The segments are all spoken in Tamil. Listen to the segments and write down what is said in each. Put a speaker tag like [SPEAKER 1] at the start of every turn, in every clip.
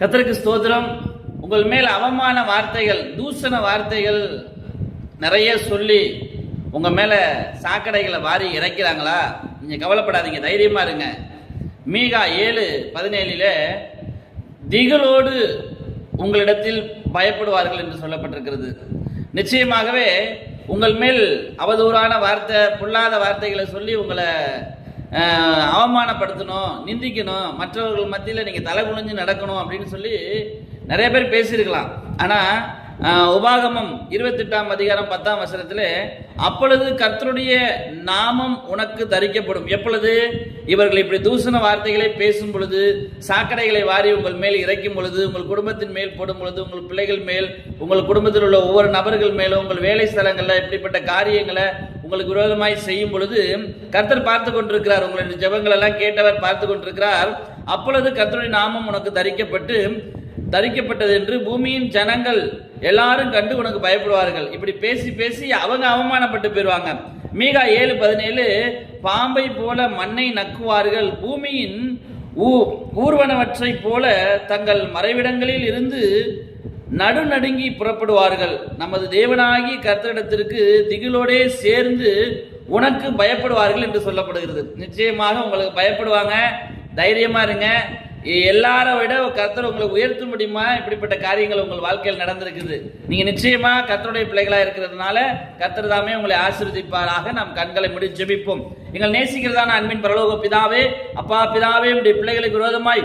[SPEAKER 1] கத்தருக்கு ஸ்தோத்திரம். உங்கள் மேல் அவமான வார்த்தைகள் தூசண வார்த்தைகள் நிறைய சொல்லி உங்கள் மேலே சாக்கடைகளை வாரி இறைக்கிறாங்களா? நீங்கள் கவலைப்படாதீங்க தைரியமாக இருங்க. மீகா ஏழு பதினேழில் திகளோடு உங்களிடத்தில் பயப்படுவார்கள் என்று சொல்லப்பட்டிருக்கிறது. நிச்சயமாகவே உங்கள் மேல் அவதூறான வார்த்தை பொல்லாத வார்த்தைகளை சொல்லி உங்களை அவமானப்படுத்தணும் நிந்திக்கணும் மற்றவர்கள் மத்தியில் நீங்கள் தலை குனிஞ்சு நடக்கணும் அப்படின்னு சொல்லி நிறைய பேர் பேசியிருக்கலாம். ஆனால் உபாகமம் இருபத்தெட்டாம் அதிகாரம் பத்தாம் வசனத்தில் அப்பொழுது கர்த்தருடைய நாமம் உனக்கு தரிக்கப்படும். எப்பொழுது? இவர்கள் இப்படி தூசண வார்த்தைகளை பேசும் பொழுது சாக்கடைகளை வாரி உங்கள் மேல் இறைக்கும் பொழுது உங்கள் குடும்பத்தின் மேல் போடும் பொழுது உங்கள் பிள்ளைகள் மேல் உங்கள் குடும்பத்தில் உள்ள ஒவ்வொரு நபர்கள் மேலும் உங்கள் வேலை ஸ்தலங்களில் இப்படிப்பட்ட காரியங்களை உங்களுக்கு விரோதமாய் செய்யும் பொழுது கர்த்தர் பார்த்து கொண்டிருக்கிறார். உங்களுடைய ஜபங்கள் எல்லாம் கேட்டவர் பார்த்து கொண்டிருக்கிறார். அப்பொழுது கர்த்தருடைய நாமம் உனக்கு தரிக்கப்பட்டு தரிக்கப்பட்டது என்று பூமியின் ஜனங்கள் எல்லாரும் கண்டு உனக்கு பயப்படுவார்கள். இப்படி பேசி பேசி அவங்க அவமானப்பட்டு போயிடுவாங்க மீகா ஏழு பதினேழு பாம்பை போல மண்ணை நக்குவார்கள். பூமியின் ஊ- ஊர்வனவற்றைப் போல தங்கள் மறைவிடங்களில் இருந்து நடுநடுங்கி புறப்படுவார்கள். நமது தேவனாகி கர்த்தரிடத்திற்கு திகிலோடே சேர்ந்து உனக்கு பயப்படுவார்கள் என்று சொல்லப்படுகிறது. நிச்சயமாக உங்களுக்கு பயப்படுவாங்க. தைரியமா இருங்க. எல்லாரை விட கர்த்தர் உங்களை உயர்த்த முடியுமா இப்படிப்பட்ட காரியங்கள் உங்கள் வாழ்க்கையில் நடந்திருக்குது. நீங்க நிச்சயமா கர்த்தருடைய பிள்ளைகளா இருக்கிறதுனால கர்த்தர் தாமே உங்களை ஆசிர்வதிப்பாராக. நாம் கண்களை முடி ஜெபிப்போம். எங்கள் நேசிக்கிறதான அன்பின் பரலோக பிதாவே அப்பா பிதாவே உடைய பிள்ளைகளுக்கு விரோதமாய்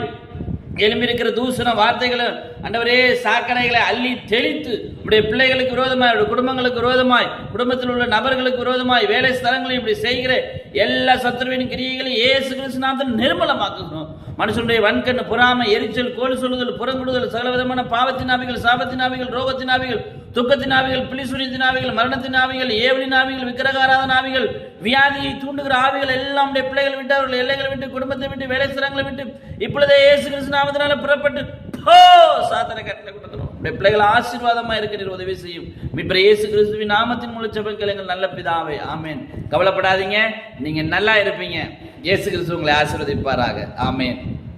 [SPEAKER 1] எழும்பியிருக்கிற தூசண வார்த்தைகளை அண்டவரே சாக்கடைகளை அள்ளி தெளித்து உடைய பிள்ளைகளுக்கு விரோதமாய் குடும்பங்களுக்கு விரோதமாய் குடும்பத்தில் உள்ள நபர்களுக்கு விரோதமாய் வேலை ஸ்தலங்களையும் இப்படி செய்கிற எல்லா சத்துருவின் கிரியைகளையும் ஏசு கிறிஸ்து நாமத்தில் நிர்மலமாக்குகிறோம். மனுஷனுடைய வன்கண் பொறாமை எரிச்சல் கோல் சொல்லுதல் புறங்குடுதல் சகல விதமான பாவத்தின் ஆவிகள் சாபத்தின் ஆவிகள் ரோகத்தின் ஆவிகள் துக்கத்தின் ஆவிகள் பிலிசுரித்தின் ஆவிகள் மரணத்தின் ஆவிகள் ஏவலின் ஆவிகள் விக்கிரகாராதன ஆவிகள் வியாதியை தூண்டுகிற ஆவிகள் எல்லாம் உடைய பிள்ளைகள் விட்டு அவர்கள் எல்லைகளை விட்டு குடும்பத்தை விட்டு வேலை சிறங்களை விட்டு இப்பொழுதே இயேசு கிறிஸ்து நாமத்தினால புறப்பட்டு ஓ சாத்தனை கட்டளை கொடுக்கணும் உடைய பிள்ளைகள் ஆசீர்வாதமா இருக்க உதவி செய்யும். இப்போ இயேசு கிறிஸ்துவின் நாமத்தின் மூலம் செபங்கள் எங்கள் நல்ல பிதாவே ஆமேன். கவலைப்படாதீங்க நீங்க நல்லா இருப்பீங்க. இயேசு கிறிஸ்து உங்களை ஆசீர்வதிப்பாராக ஆமேன்.